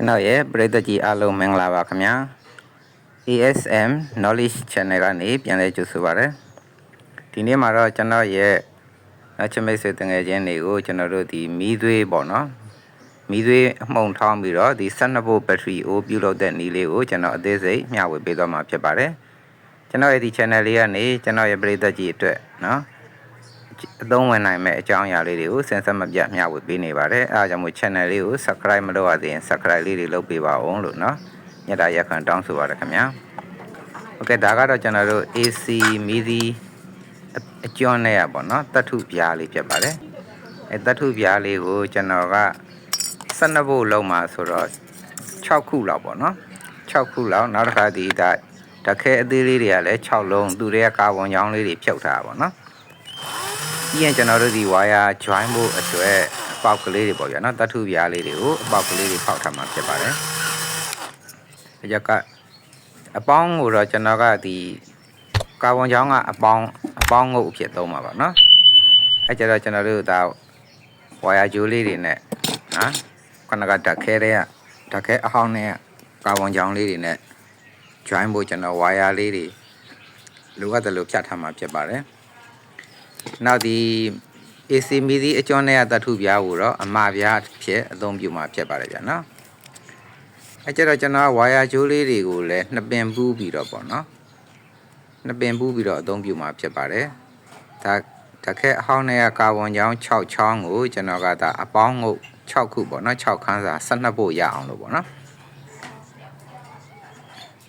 ကျွန်တော်ရဲ့ပရိသတ်ကြီးအားလုံးမင်္ဂလာပါခင်ဗျာ ASM Knowledge Channel ကနေပြန်လည်ကြိုဆိုပါရစေဒီနေ့မှာတော့ကျွန်တော်ရဲ့အချစ်မိတ်ဆွေတငယ်ချင်းတွေကိုကျွန်တော်တို့ဒီမီးသွေးပေါ့နော်မီးသွေးအမှုန်ထောင်းပြီးတော့ဒီ12ဗို့ဘက်ထရီကိုပြုလုပ်တဲ့နည်းလေးကိုကျွန်တော်အသေးစိတ်မျှဝေပေးသွားမှာဖြစ်ပါတယ်ကျွန်တော်ရဲ့ဒီ channel လေးကနေကျွန်တော်ရဲ့ပရိသတ်ကြီးအတွက်နော် အသုံးဝင်နိုင်မဲ့အကြောင်းအရာလေးတွေကိုစင်ဆက်မပြတ်မျှဝေပေးနေပါတယ်အဲဒါကြောင့်မို့ channel လေးကို subscribe မလုပ်ရသေးရင် subscribe လေးတွေလုပ်ပေးပါအောင်လို့နော်ညတာရက်ခံတောင်းဆိုပါရခင်ဗျာโอเคဒါကတော့ကျွန်တော်တို့ AC မီဒီအကျွန်းနဲ့ရပါတော့တတ်ထုပြားလေးဖြစ်ပါတယ်အဲတတ်ထုပြားလေးကိုကျွန်တော်က12ဘုတ်လုံးမှာဆိုတော့6ခုလောက်ပေါ့နော်6ခုလောက်နောက်တစ်ခါဒီဒါတခဲအသေးလေးတွေကလည်း6လုံးသူတွေကကာဗွန်ကြောင်းလေးတွေဖြုတ်ထားတာပေါ့နော် ပြီးရင်ကျွန်တော်တို့ဒီဝါယာ join ဖို့အတွက်အပေါက်ကလေးတွေပေါ့ဗျာနော်တတ်ထုပြားလေးတွေကိုအပေါက်ကလေးတွေဖောက်ထားမှာဖြစ်ပါတယ်အကြကအပေါင်းကိုတော့ကျွန်တော်ကဒီကာဗွန်ကြောင်းကအပေါင်းအပေါင်းငုတ်အဖြစ်သုံးပါပါနော်အဲကြတော့ကျွန်တော်တို့ဒါဝါယာဂျိုးလေးတွေနဲ့နော်ခဏကဓာတ်ခဲတဲ့ဓာတ်ခဲအဟောင်းနဲ့ကာဗွန်ကြောင်းလေးတွေနဲ့ join ဖို့ကျွန်တော်ဝါယာလေးတွေလိုအပ်တယ်လို့ဖြတ်ထားမှာဖြစ်ပါတယ် နောက်ဒီ AC မီဒီအကျွန်းနဲ့တတ်ထုပြားကိုတော့အမပြားဖြစ်အသုံးပြုမှာဖြစ်ပါတယ်ဗျာနော်အဲကြတော့ကျွန်တော်ဝါယာဂျိုးလေးတွေကိုလည်းနှစ်ပင်ပူးပြီးတော့ပေါ့နော်နှစ်ပင်ပူးပြီးတော့အသုံးပြုမှာဖြစ်ပါတယ်ဒါတခဲအဟောင်းနဲ့ကာဗွန်ချောင်း6ချောင်းကိုကျွန်တော်ကဒါအပေါင်းငုတ်6ခုပေါ့နော်6ခန်းစာ12ဖို့ရအောင်လို့ပေါ့နော်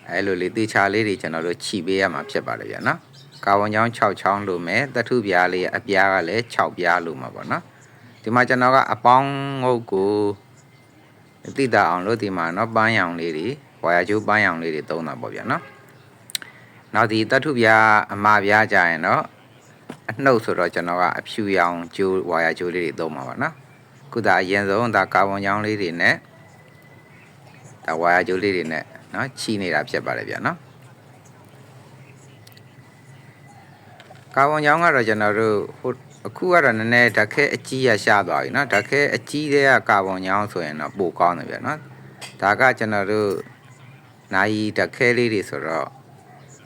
အဲလိုလေးတေချာလေးတွေကျွန်တော်တို့ခြိပေးရမှာဖြစ်ပါတယ်ဗျာနော် ကာဗွန်ချောင်း6ချောင်းလို့မယ်တထုပြားလေးအပြားကလည်း6ပြားလို့မှာပေါ့နော်ဒီမှာကျွန်တော်ကအပေါင်းငုတ်ကိုတိတာအောင်လို့ဒီမှာနော်ပန်းရောင်လေးတွေဝါယာကျိုးပန်းရောင်လေးတွေသုံးတာပေါ့ဗျာနော်နောက်ဒီတထုပြားအမပြားကြရင်တော့အနှုတ်ဆိုတော့ကျွန်တော်ကအဖြူရောင်ကျိုးဝါယာကျိုးလေးတွေသုံးပါပါနော်ခုဒါအရင်ဆုံးဒါကာဗွန်ချောင်းလေးတွေနဲ့ဒါဝါယာကျိုးလေးတွေနဲ့နော်ချီနေတာဖြစ်ပါတယ်ဗျာနော် ကာဗွန်ချောင်းကတော့ကျွန်တော်တို့ဟိုအခုကတော့နည်းနည်းဓာတ်ခဲအကြီးရရှာသွားပြီเนาะဓာတ်ခဲအကြီးတဲ့ကကာဗွန်ချောင်းဆိုရင်တော့ပိုကောင်းတယ်ဗျာเนาะဒါကကျွန်တော်တို့နိုင်ဓာတ်ခဲလေးတွေဆိုတော့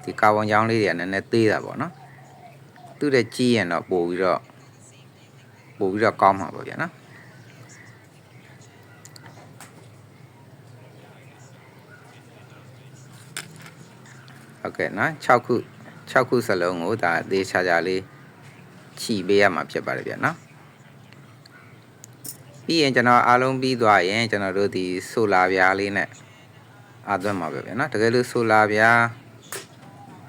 ဒီကာဗွန်ချောင်းလေးတွေကနည်းနည်းသေးတာပေါ့เนาะသူ့တဲ့ကြီးရင်တော့ပို့ပြီးတော့ပို့ပြီးတော့ကောင်းမှာပေါ့ဗျာเนาะဟုတ်ကဲ့နော်6ခု 6ခုစလုံးကိုဒါအသေးချာချာလေးခြိပေးရမှာဖြစ်ပါတယ်ဗျာနော်ပြီးရင်ကျွန်တော်အားလုံးပြီးသွားရင်ကျွန်တော်တို့ဒီဆိုလာပြားလေးနဲ့အားသွင်းမှာပဲဗျာနော်တကယ်လို့ဆိုလာပြား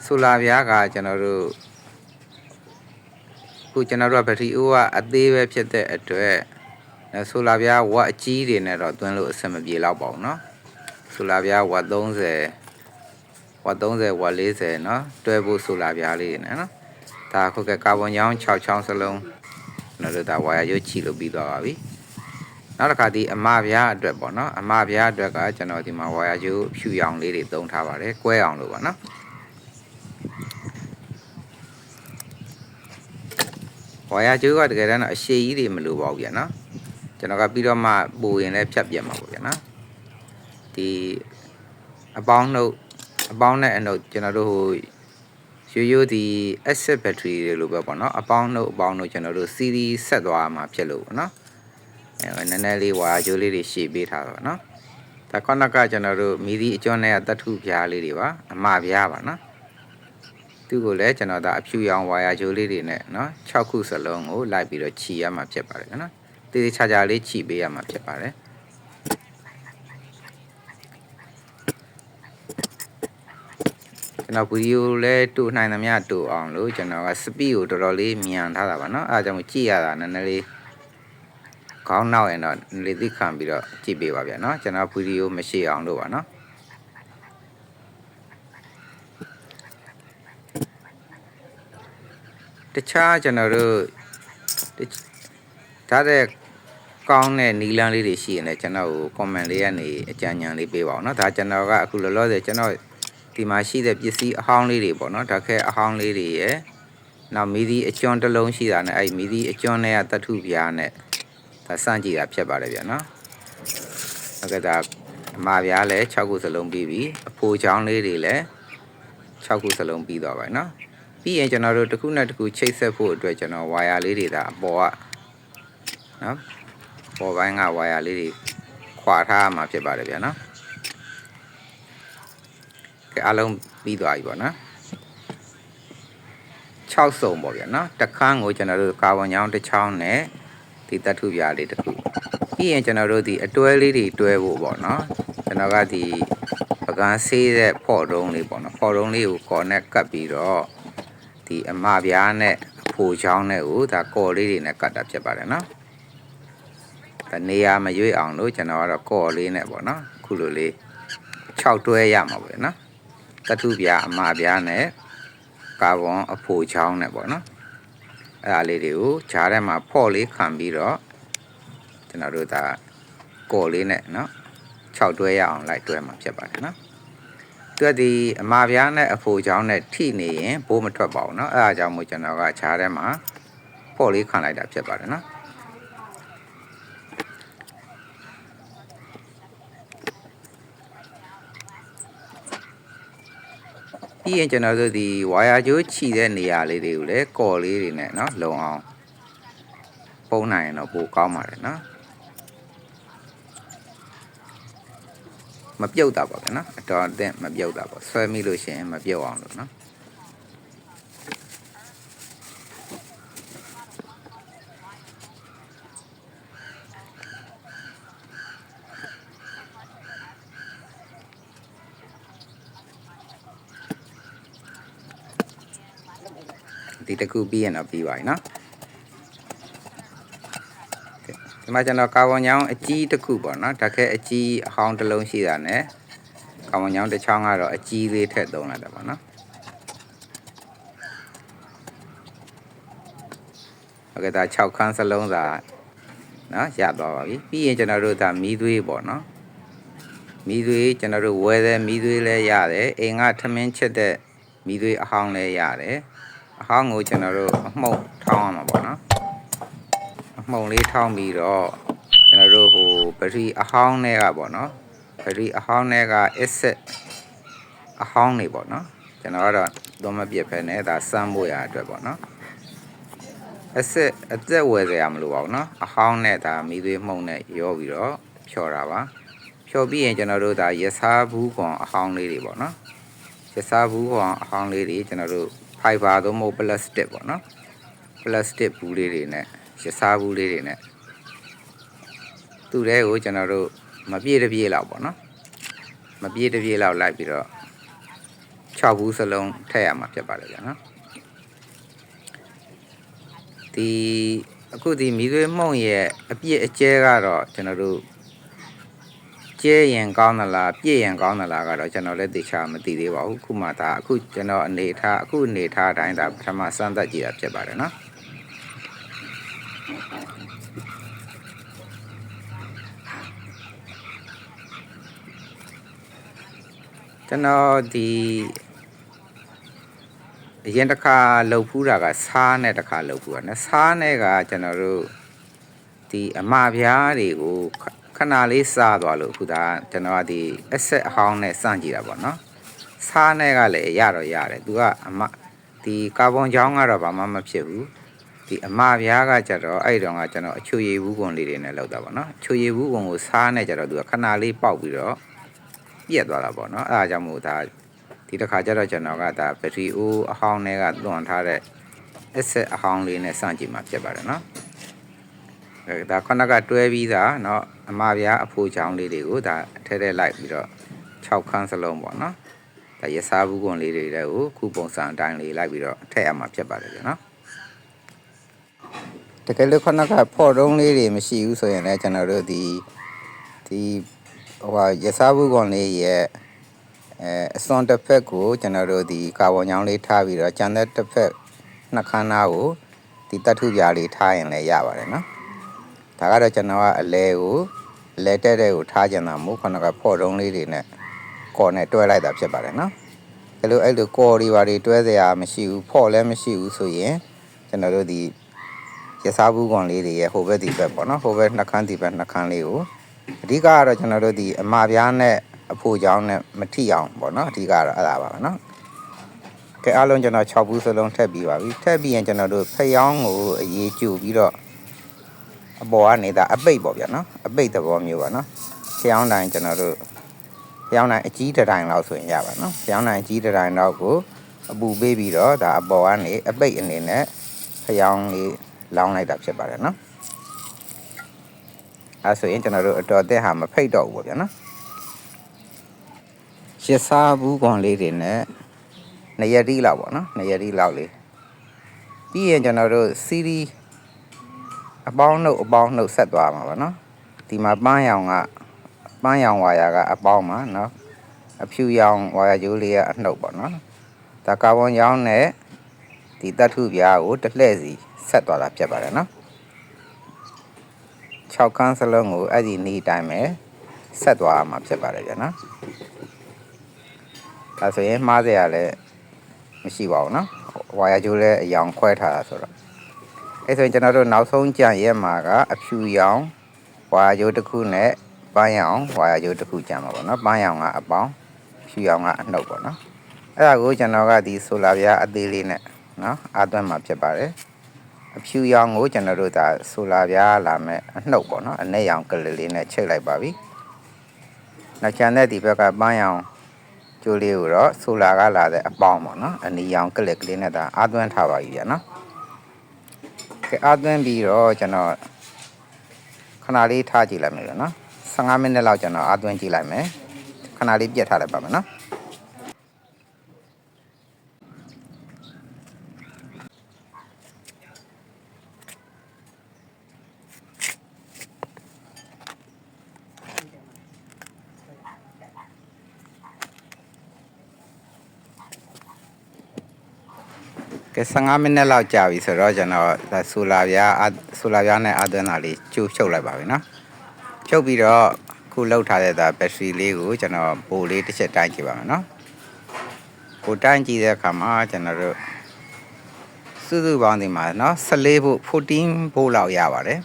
ဆိုလာပြားကကျွန်တော်တို့ခုကျွန်တော်တို့ကဘက်ထရီအိုးကအသေးပဲဖြစ်တဲ့အတွက်ဆိုလာပြားဝက်အကြီးတွေနဲ့တော့သွင်းလို့အဆင်မပြေတော့ပါဘူးเนาะဆိုလာပြားဝက်30 ဝတ်30ဝတ်40နော်တွဲဖို့ဆိုလာပြားလေးနော်ဒါခုကကာဗွန်ချောင်း6ချောင်းစလုံးနော်လို့ဒါဝါယာရွတ်ချီလို့ပြီးသွားပါပြီနောက်တစ်ခါဒီအမပြားအတွက်ပေါ့နော်အမပြားအတွက်ကကျွန်တော်ဒီမှာဝါယာကျိုးဖြူရောင်လေးတွေသုံးထားပါတယ်ကွဲအောင်လို့ပေါ့နော်ဝါယာကျိုးကတကယ်တမ်းတော့အရှိကြီးတွေမလိုပါဘူးဗျာနော်ကျွန်တော်ကပြီးတော့မှပူရင်လည်းဖြတ်ပြတ်မှာပေါ့ဗျာနော်ဒီအပေါင်းနှုတ် အပေါင်းနဲ့အနှုတ်ကျွန်တော်တို့ဟိုရိုးရိုးဒီ acid battery တွေလိုပဲပေါ့နော်အပေါင်းတို့အပေါင်းတို့ကျွန်တော်တို့ series ဆက်သွားမှာဖြစ်လို့ပေါ့နော်အဲနည်းနည်းလေးဝါကြိုးလေးတွေရှေ့ပေးထားတော့နော်ဒါခုနကကျွန်တော်တို့မီဒီအကျွန်းနဲ့တတ်ထုပြားလေးတွေပါအမပြားပါနော်သူ့ကိုလည်းကျွန်တော်ဒါအဖြူရောင်ဝါယာကြိုးလေးတွေနဲ့နော်6ခုစလုံးကိုလိုက်ပြီးတော့ခြီရမှာဖြစ်ပါတယ်နော်တေးသေးချာချာလေးခြီပေးရမှာဖြစ်ပါတယ် ကျွန်တော်ဗီဒီယိုလည်းတူနိုင်သမျှတူအောင်လို့ကျွန်တော်ကစပီကိုတော်တော်လေးမြန်ထားတာပါเนาะအဲဒါကြောင့်ကြည့်ရတာနည်းနည်းလေးခေါင်းနောက်ရင်တော့လေသိခံပြီးတော့ကြည့်ပေးပါဗျာเนาะကျွန်တော်ဗီဒီယိုမရှိအောင်လို့ပါเนาะတခြားကျွန်တော်တို့ဒါတဲ့ကောင်းတဲ့နီလန်းလေးတွေရှိရင်လည်းကျွန်တော်ကို comment လေးကနေအကြံဉာဏ်လေးပေးပါအောင်เนาะဒါကျွန်တော်ကအခုလောလောဆယ်ကျွန်တော် ဒီမှာရှိတဲ့ပစ္စည်းအဟောင်းလေးတွေပေါ့နော်ဓာတ်ခဲအဟောင်းလေးတွေရယ်နောက်မီဒီအကျွန်းတစ်လုံးရှိတာနဲ့အဲ့မီဒီအကျွန်းတွေကတထုပြားနဲ့ဒါစန့်ကြည့်တာဖြစ်ပါတယ်ဗျာနော်ဟုတ်ကဲ့ဒါအမပြားလည်း6ခုစလုံးပြီးပြီအဖိုချောင်းလေးတွေလည်း6ခုစလုံးပြီးသွားပါပြီနော်ပြီးရင်ကျွန်တော်တို့တစ်ခုနဲ့တစ်ခုချိတ်ဆက်ဖို့အတွက်ကျွန်တော်ဝါယာလေးတွေဒါအပေါ်ကနော်ပေါ်ပိုင်းကဝါယာလေးတွေခွာထားမှာဖြစ်ပါတယ်ဗျာနော် ကဲအားလုံးပြီးသွားပြီပေါ့နော်6စုံပေါ့ဗျာနော်တစ်ခန်းကိုကျွန်တော်တို့ကာဗွန်ချောင်းတစ်ချောင်းနဲ့ဒီတထုပြားလေးတစ်ခုပြီးရင်ကျွန်တော်တို့ဒီအတွဲလေးတွေတွဲဖို့ပေါ့နော်ကျွန်တော်ကဒီပကန်းဆေးတဲ့ဖော့တုံးလေးပေါ့နော်ဖော့တုံးလေးကိုကော်နဲ့ကပ်ပြီးတော့ဒီအမပြားနဲ့အဖိုချောင်းနဲ့ကိုဒါကော်လေးတွေနဲ့ကတ်တာဖြစ်ပါတယ်နော်ဒါနေရာမရွေ့အောင်လို့ကျွန်တော်ကတော့ကော်လေးနဲ့ပေါ့နော်ခုလိုလေး6တွဲရမှာပေါ့နော် တထုပြားအမပြားနဲ့ကာဗွန်အဖိုချောင်းနဲ့ပေါ့နော်အဲ့ဒါလေးတွေကိုဂျားထဲမှာဖော့လေးခံပြီးတော့ကျွန်တော်တို့ဒါကော်လေးနဲ့နော်6တွဲရအောင်လိုက်တွဲမှာဖြစ်ပါတယ်နော်သူကဒီအမပြားနဲ့အဖိုချောင်းနဲ့ထိနေရင်ဘိုးမထွက်ပါဘူးเนาะအဲ့ဒါကြောင့်မို့ကျွန်တော်ကခြားထဲမှာပေါ့လေးခံလိုက်တာဖြစ်ပါတယ်เนาะ ပြီးရင်ကျွန်တော်တို့ဒီဝါယာကြိုးခြိတဲ့နေရာလေးတွေကိုလည်းကော်လေးတွေနဲ့เนาะလုံအောင်ပုံနိုင်ရင်တော့ပိုကောင်းပါတယ်เนาะမပြုတ်တာပါဗျာနော်အတော်အသင့်မပြုတ်တာပေါ့ဆွဲမိလို့ရှိရင်မပြုတ်အောင်လို့နော် ဒီတစ်ခုပြီးရင်တော့ပြီးပါပြီနော်ဒီမှာကျွန်တော်ကာဗွန်ညောင်းအကြီးတစ်ခုပေါ့နော်တခဲအကြီးအဟောင်းတစ်လုံးရှိတာ ਨੇ ကာဗွန်ညောင်းတစ်ချောင်းကတော့အကြီးလေးထည့်သုံးလိုက်တာပေါ့နော်ဟုတ်ကဲ့ဒါ6ခန်းစလုံးသာနော်ရသွားပါပြီပြီးရင်ကျွန်တော်တို့ဒါမီးသွေးပေါ့နော်မီးသွေးကျွန်တော်တို့ဝဲတဲ့မီးသွေးလည်းရတယ်အိမ်ကထမင်းချက်တဲ့မီးသွေးအဟောင်းလည်းရတယ် အဟောင်းကိုကျွန်တော်တို့အမှုန့်ထောင်းရမှာပေါ့နော်အမှုန့်လေးထောင်းပြီးတော့ကျွန်တော်တို့ဟိုပရိအဟောင်းတွေကပေါ့နော်ပရိအဟောင်းတွေက asset အဟောင်းတွေပေါ့နော်ကျွန်တော်ကတော့သုံးမပြတ်ဖဲနဲ့ဒါစမ်းဖို့ရအတွက်ပေါ့နော် asset အသက်ဝယ်စရာမလိုပါဘူးနော်အဟောင်းနဲ့ဒါမိသွေးမှုန့်နဲ့ရောပြီးတော့ဖြော်တာပါဖြော်ပြီးရင်ကျွန်တော်တို့ဒါရစားဘူးကွန်အဟောင်းလေးတွေပေါ့နော်ရစားဘူးကွန်အဟောင်းလေးတွေကျွန်တော်တို့ fiber သို့မဟုတ် plastic ပေါ့နော် plastic ဘူးလေးတွေနဲ့ရစားဘူးလေးတွေနဲ့သူ့တဲကိုကျွန်တော်တို့မပြည့်တပြည့်လောက်ပေါ့နော်မပြည့်တပြည့်လောက်လိုက်ပြီးတော့6ဘူးစလုံးထည့်ရမှာဖြစ်ပါတယ်ဗျာနော်ဒီအခုဒီမီးသွေးမှုန့်ရဲ့အပြည့်အကျဲကတော့ကျွန်တော်တို့ ကျဲရင်ကောင်းသလားပြည့်ရင်ကောင်းသလားကတော့ကျွန်တော်လည်းသိချာမသိသေးပါဘူးခုမှဒါအခုကျွန်တော်အနေထားအခုအနေထားအတိုင်းဒါပထမစမ်းသပ်ကြည့်တာဖြစ်ပါတယ်နော်ကျွန်တော်ဒီအရင်တစ်ခါလှုပ်ဖူးတာကစားနဲ့တစ်ခါလှုပ်ဖူးတာနော်စားနဲ့ကကျွန်တော်တို့ဒီအမပြားတွေကို ခဏလေးစားသွားလို့အခုဒါကျွန်တော်ကဒီအဆက်အဟောင်းနဲ့စန့်ကြည့်တာပေါ့နော်စားနဲ့ကလည်းရတော့ရတယ်သူကအမဒီကာဗွန်ချောင်းကတော့ဘာမှမဖြစ်ဘူးဒီအမပြားကကြတော့အဲ့တုန်းကကျွန်တော်အချွေရည်ဘူးကွန်လေးတွေနဲ့လောက်တာပေါ့နော်အချွေရည်ဘူးကွန်ကိုစားနဲ့ကြတော့သူကခဏလေးပေါက်ပြီးတော့ပြက်သွားတာပေါ့နော်အဲ့ဒါကြောင့်မို့ဒါဒီတစ်ခါကျတော့ကျွန်တော်ကဒါဘက်ထရီအိုးအဟောင်းတွေကလွန်ထားတဲ့ asset အဟောင်းလေးနဲ့စန့်ကြည့်မှာဖြစ်ပါတယ်နော်အဲ ဒါခုနကတွဲပြီးသားเนาะအမပြားအဖိုးချောင်းလေးတွေကိုဒါထဲထဲလိုက်ပြီးတော့6ခန်းစလုံးပေါ့နော်ဒါရစားဘူးကွန်လေးတွေတဲ့ကိုခုပုံစံအတိုင်းလေးလိုက်ပြီးတော့ထည့်ရမှာဖြစ်ပါတယ်ဗျနော်တကယ်လို့ခုနကဖော့တုံးလေးတွေမရှိဘူးဆိုရင်လည်းကျွန်တော်တို့ဒီဒီဟိုဟာရစားဘူးကွန်လေးရဲ့အဲအစွန်တစ်ဖက်ကိုကျွန်တော်တို့ဒီကာဗွန်ညောင်းလေးထားပြီးတော့ကျန်တဲ့တစ်ဖက်နှစ်ခန်းသားကိုဒီတတ်ထုပြားလေးထားရင်လည်းရပါတယ်နော် ဒါကတော့ကျွန်တော်ကအလဲကိုအလဲတက်တဲ့ကိုထားကြတာမို့ခုနကဖော့တုံးလေးတွေနဲ့ကော်နဲ့တွဲလိုက်တာဖြစ်ပါတယ်နော်အဲလိုအဲ့လိုကော်တွေပါတွေတွဲစရာမရှိဘူးဖော့လည်းမရှိဘူးဆိုရင်ကျွန်တော်တို့ဒီရစားဘူးကွန်လေးတွေရဲ့ဟိုဘက်ဒီဘက်ပေါ့နော်ဟိုဘက်နှစ်ခန်းဒီဘက်နှစ်ခန်းလေးကိုအဓိကကတော့ကျွန်တော်တို့ဒီအမာပြားနဲ့အဖိုချောင်းနဲ့မထိအောင်ပေါ့နော်အဓိကကတော့အဲ့ဒါပါပဲနော်ကဲအားလုံးကျွန်တော်6ဘူးစလုံးထည့်ပြီးပါပြီထည့်ပြီးရင်ကျွန်တော်တို့ဖျောင်းကိုအရေးကျူပြီးတော့ အပေါ်ကနေဒါအပိတ်ပေါ့ဗျာနော်အပိတ်သဘောမျိုးပါနော်ဖျောင်းတိုင်းကျွန်တော်တို့ဖျောင်းတိုင်းအကြီးတစ်တိုင်းလောက်ဆိုရင်ရပါနော်ဖျောင်းတိုင်းအကြီးတစ်တိုင်းလောက်ကိုအပူပေးပြီးတော့ဒါအပေါ်ကနေအပိတ်အနေနဲ့ဖျောင်းလေးလောင်းလိုက်တာဖြစ်ပါတယ်နော်အဲဆိုရင်ကျွန်တော်တို့အတော်တက်ဟာမဖိတ်တော့ဘူးပေါ့ဗျာနော်ရစားဘူးကွန်လေးတွေနဲ့နေရတီလောက်ပေါ့နော်နေရတီလောက်လေးပြီးရင်ကျွန်တော်တို့စီရီ အပေါင်းနှုတ်အပေါင်းနှုတ်ဆက်သွားမှာပါနော်ဒီမှာပန်းရောင်ကပန်းရောင်ဝါယာကအပေါင်းမှာနော်အဖြူရောင်ဝါယာကျိုးလေးကအနှုတ်ပေါ့နော်ဒါကာဗွန်ရောင်နဲ့ဒီတတ်ထုပြားကိုတစ်လှည့်စီဆက်သွားတာဖြစ်ပါတယ်နော်6ခန်းစလုံးကိုအဲ့ဒီနေ့တိုင်းပဲဆက်သွားမှာဖြစ်ပါတယ်ဗျာနော်ဒါဆိုရင်မှားစရာလည်းမရှိပါဘူးနော်ဝါယာကျိုးလည်းအယောင်ခွဲထားတာဆိုတော့ အဲ့ဆိုရင်ကျွန်တော်တို့နောက်ဆုံးကြံရက်မှာကအဖြူရောင်ဝါယာကျိုးတစ်ခုနဲ့ပန်းရောင်ဝါယာကျိုးတစ်ခုကြံမှာပေါ့နော်ပန်းရောင်ကအပေါင်းဖြူရောင်ကအနှုတ်ပေါ့နော်အဲ့ဒါကိုကျွန်တော်ကဒီဆိုလာပြားအသေးလေးနဲ့နော်အာသွင်းမှာဖြစ်ပါတယ်အဖြူရောင်ကိုကျွန်တော်တို့ဒါဆိုလာပြားလာမဲ့အနှုတ်ပေါ့နော်အနဲ့ရောင်ကလေးလေးနဲ့ချိန်လိုက်ပါပြီ။နောက်ကျန်တဲ့ဒီဘက်ကပန်းရောင်ကျိုးလေးကိုတော့ဆိုလာကလာတဲ့အပေါင်းပေါ့နော်အနီရောင်ကလေးကလေးနဲ့ဒါအာသွင်းထားပါပြီဗျာနော်။ကဲ အာသွင်းပြီးတော့ကျွန်တော်ခဏလေးထားကြည့်လိုက်မယ်ဗျာနော်။15မိနစ်လောက်ကျွန်တော်အာသွင်းကြည့်လိုက်မယ်။ခဏလေးပြတ်ထားလိုက်ပါမယ်နော်။ ကဲ15မိနစ်လောက်ကြာပြီဆိုတော့ကျွန်တော်ဒါဆိုလာပြားအာဆိုလာပြားနဲ့အာသွင်းတာလေးကျိုးဖြုတ်လိုက်ပါပြီနော်ဖြုတ်ပြီးတော့ခုလောက်ထားတဲ့ဒါဘက်ထရီလေးကိုကျွန်တော်ပိုလေးတစ်ချက်တိုင်းကြည့်ပါမယ်နော်ပိုတိုင်းကြည့်တဲ့အခါမှာကျွန်တော်တို့စုစုပေါင်းဒီမှာနော်14ဖို့14ဖို့လောက်ရပါတယ်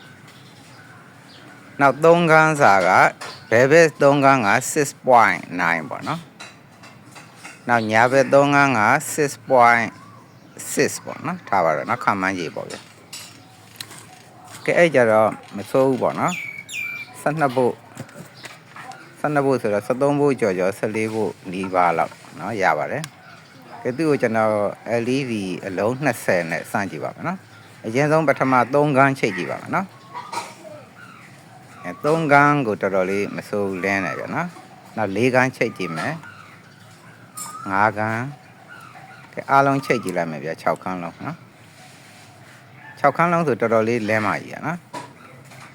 နောက်3ခန်းစာကဘယ်ဘက်3ခန်းက6.9ပေါ့နော်နောက်ညာဘက်3ခန်းက 6. 6ပေါ့နော်ထားပါတော့နော်ခန့်မှန်းကြီးပေါ့ဗျကဲအဲ့ကြတော့မစိုးဘူးပေါ့နော်12ဘုတ်12ဘုတ်ဆိုတော့73ဘုတ်ကျော်ကျော်14ဘုတ်နီးပါးလောက်နော်ရပါတယ်ကဲသူ့ကိုကျွန်တော် LED အလုံး20နဲ့စမ်းကြည့်ပါမယ်နော်အရင်ဆုံးပထမ3ခန်းချိတ်ကြည့်ပါမယ်နော်အဲ3ခန်းကိုတော်တော်လေးမစိုးဘူးလင်းတယ်ဗျနော်နောက်4ခန်းချိတ်ကြည့်မယ်5ခန်း ကဲအားလုံးချိတ်ကြည့်လိုက်မယ်ဗျ6ခန်းလုံးနော်6ခန်းလုံးဆိုတော်တော်လေးလင်းပါကြီးရနော်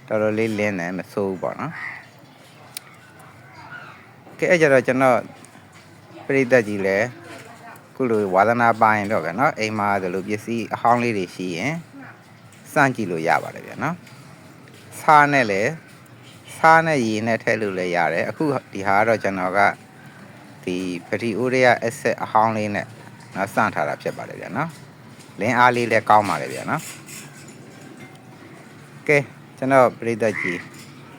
တော်တော်လေးလင်းတယ်မဆိုးဘူးပေါ့နော်ကဲအဲ့ကြတော့ကျွန်တော်ပြိသက်ကြီးလဲခုလိုဝါသနာပါရင်တော့ဗျနော်အိမ်မှာဆိုလို့ပစ္စည်းအဟောင်းလေးတွေရှိရင်စမ်းကြည့်လို့ရပါတယ်ဗျနော်စားနဲ့လဲစားနဲ့ရေနဲ့ထည့်လို့လည်းရတယ်အခုဒီဟာကတော့ကျွန်တော်ကဒီပတိအိုရီယာအက်ဆက်အဟောင်းလေးနဲ့ နော်စန့်ထားတာဖြစ်ပါတယ်ဗျာနော်လင်းအားလေးလည်းကောင်းပါတယ်ဗျာနော်ကဲကျွန်တော်ပရိသတ်ကြီး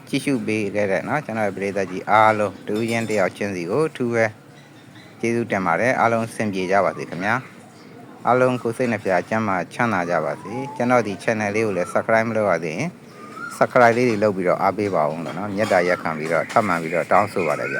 ကြည့်ရှုပေးခဲ့တဲ့နော်ကျွန်တော်ပရိသတ်ကြီးအားလုံးတူရင်တယောက်ချင်းစီကိုထူးပဲကျေးဇူးတင်ပါတယ်အားလုံးစင်ပြေကြပါစေခင်ဗျာအားလုံးကိုယ်စိတ်နှပြချမ်းသာချမ်းသာကြပါစေကျွန်တော်ဒီ channel လေးကိုလည်း subscribe မလုပ်ရသေးရင် subscribe လေးတွေလုပ်ပြီးတော့အားပေးပါဦးလို့နော်မြတ်တာရက်ခံပြီးတော့ထပ်မံပြီးတော့တောင်းဆိုပါတယ်ဗျ